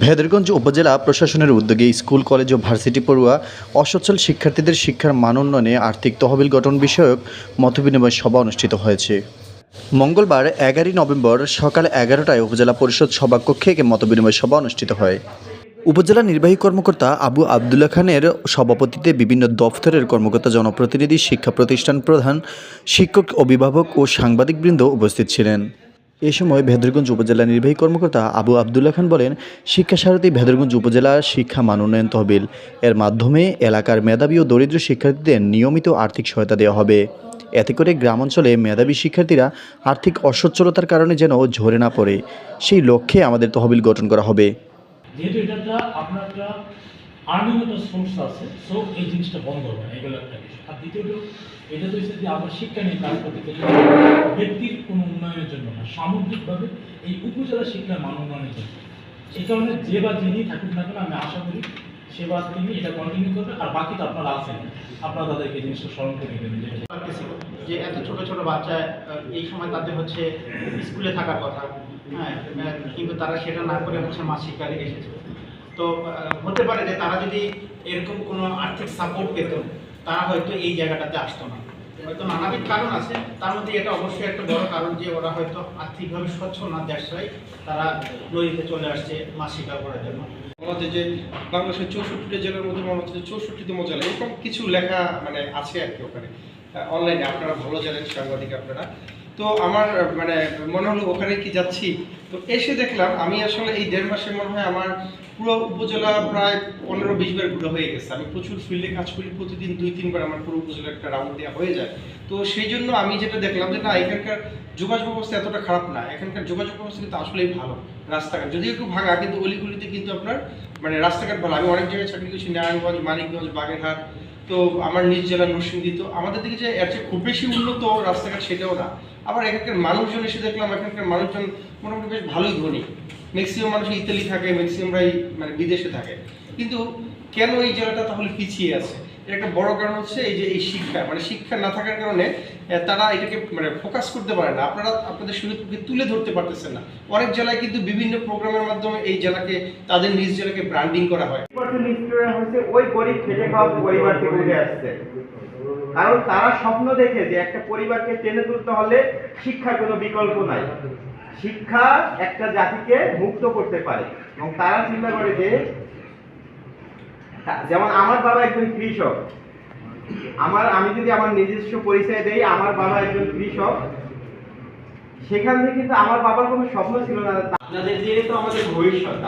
ভেদরগঞ্জ উপজেলা প্রশাসনের উদ্যোগে স্কুল, কলেজ ও ভার্সিটি পড়ুয়া অসচ্ছল শিক্ষার্থীদের শিক্ষার মান উন্নয়নে আর্থিক তহবিল গঠন বিষয়ক মতবিনিময় সভা অনুষ্ঠিত হয়েছে। মঙ্গলবার এগারোই নভেম্বর সকাল এগারোটায় উপজেলা পরিষদ সভাকক্ষে একে মতবিনিময় সভা অনুষ্ঠিত হয়। উপজেলা নির্বাহী কর্মকর্তা আবু আবদুল্লাহ খানের সভাপতিতে বিভিন্ন দফতরের কর্মকর্তা জনপ্রতিনিধি, শিক্ষা প্রতিষ্ঠান প্রধান, শিক্ষক, অভিভাবক ও সাংবাদিকবৃন্দ উপস্থিত ছিলেন। এ সময় ভেদরগঞ্জ উপজেলা নির্বাহী কর্মকর্তা আবু আবদুল্লাহ খান বলেন শিক্ষা সারথী ভেদরগঞ্জ উপজেলা শিক্ষা মান উন্নয়ন তহবিল। এর মাধ্যমে এলাকার মেধাবী ও দরিদ্র শিক্ষার্থীদের নিয়মিত আর্থিক সহায়তা দেওয়া হবে। এতে করে গ্রাম অঞ্চলে মেধাবী শিক্ষার্থীরা আর্থিক অসচ্ছলতার কারণে যেন ঝরে না পড়ে। সেই লক্ষ্যে আমাদের তহবিল গঠন করা হবে। একটা আর্নিং একটা সোর্স আছে সো এই জিনিসটা বন্ধ হবে না, এগুলো একটা বিষয়। আর দ্বিতীয়ত এটা তো হচ্ছে যে আমরা শিক্ষা নিয়ে কাজ করতে ব্যক্তির কোনো উন্নয়নের জন্য না, সামগ্রিকভাবে এই উপজেলা শিক্ষার মান উন্নয়নের জন্য। এই কারণে যে বা যিনি থাকুক না কেন, আমি আশা করি সে বা তিনি এটা কন্টিনিউ করবে, আর বাকি তো আপনারা আছেন। আপনারা তাদেরকে জিনিসটা স্মরণ করে যে এত ছোট ছোট বাচ্চা এই সময় তাদের হচ্ছে স্কুলে থাকার কথা হ্যাঁ কিন্তু তারা সেটা না করে হচ্ছে মাসিক কালে এসেছে। তো হতে পারে যে তারা যদি এরকম কোনো আর্থিক সাপোর্ট পেত, তারা হয়তো এই জায়গাটাতে আসতো না। হয়তো নানাবিধ কারণ আছে, তার মধ্যে এটা অবশ্যই একটা বড় কারণ যে ওরা হয়তো আর্থিকভাবে সচ্ছল না দেশাই তারা নদীতে চলে আসছে মাছ শিকার করার জন্য। আমাদের যে বাংলাদেশের চৌষট্টিটা জেলার মধ্যে হচ্ছে চৌষট্টিতম জেলা এরকম কিছু লেখা মানে আছে আর কি ওখানে। অনলাইনে আপনারা ভালো জানেন, সাংবাদিক আপনারা। তো আমার মানে মনে হলো ওখানে কি যাচ্ছি। তো এসে দেখলাম, আমি আসলে এই দেড় মাসে মনে হয় আমার পুরো উপজেলা প্রায় পনেরো, বিশ বার ঘুরে হয়ে গেছে। আমি প্রচুর ফিল্ডে কাজ করি, প্রতিদিন দুই, তিনবার আমার পুরো উপজেলা একটা রাউন্ড দেওয়া হয়ে যায়। তো সেই জন্য আমি যেটা দেখলাম যে না, এখানকার যোগাযোগ ব্যবস্থা এতটা খারাপ না। এখানকার যোগাযোগ ব্যবস্থা কিন্তু আসলেই ভালো, রাস্তাঘাট। যদিও একটু ভাঙা, কিন্তু অলিগুলিতে কিন্তু আপনার মানে রাস্তাঘাট ভালো। আমি অনেক জায়গায় চাকরি করছি, নারায়ণগঞ্জ, মানিকগঞ্জ, বাগেরহাট, তো আমার নিজ জেলা নরসিংদী। তো আমাদের দিকে যে এর চেয়ে খুব বেশি উন্নত রাস্তাঘাট সেটাও না। আবার এখানকার মানুষজন এসে দেখলাম, এখানকার মানুষজন মোটামুটি বেশ ভালোই ধনী। ম্যাক্সিমাম মানুষ ইতালি থাকে ম্যাক্সিমামরাই মানে বিদেশে থাকে। কিন্তু কেন এই জেলাটা তাহলে পিছিয়ে আছে? এর একটা বড় কারণ হচ্ছে এই যে এই শিক্ষা। মানে শিক্ষা না থাকার কারণে তারা এটাকে মানে ফোকাস করতে পারে না। আপনারা, আপনাদের সুযোগকে তুলে ধরতে পারতেছেন না। অনেক জেলায় কিন্তু বিভিন্ন প্রোগ্রামের মাধ্যমে এই জেলাকে, তাদের নিজ জেলাকে ব্র্যান্ডিং করা হয়। ওই গরিব খেটে খাওয়া পরিবার থেকে উঠে আসছে। কারণ তারা স্বপ্ন দেখে যে একটা পরিবারকে টেনে তুলতে হলে শিক্ষার কোনো বিকল্প নাই। শিক্ষা একটা জাতিকে মুক্ত করতে পারে। এবং তারা চিন্তা করে যে, যেমন আমার বাবা একজন কৃষক। আমার, আমি যদি আমার নিজস্ব পরিচয় দেই, আমার বাবা একজন কৃষক। সেখান থেকে কিন্তু আমার বাবার কোনো স্বপ্ন ছিল না। আপনাদের দিয়ে তো আমাদের ভবিষ্যৎ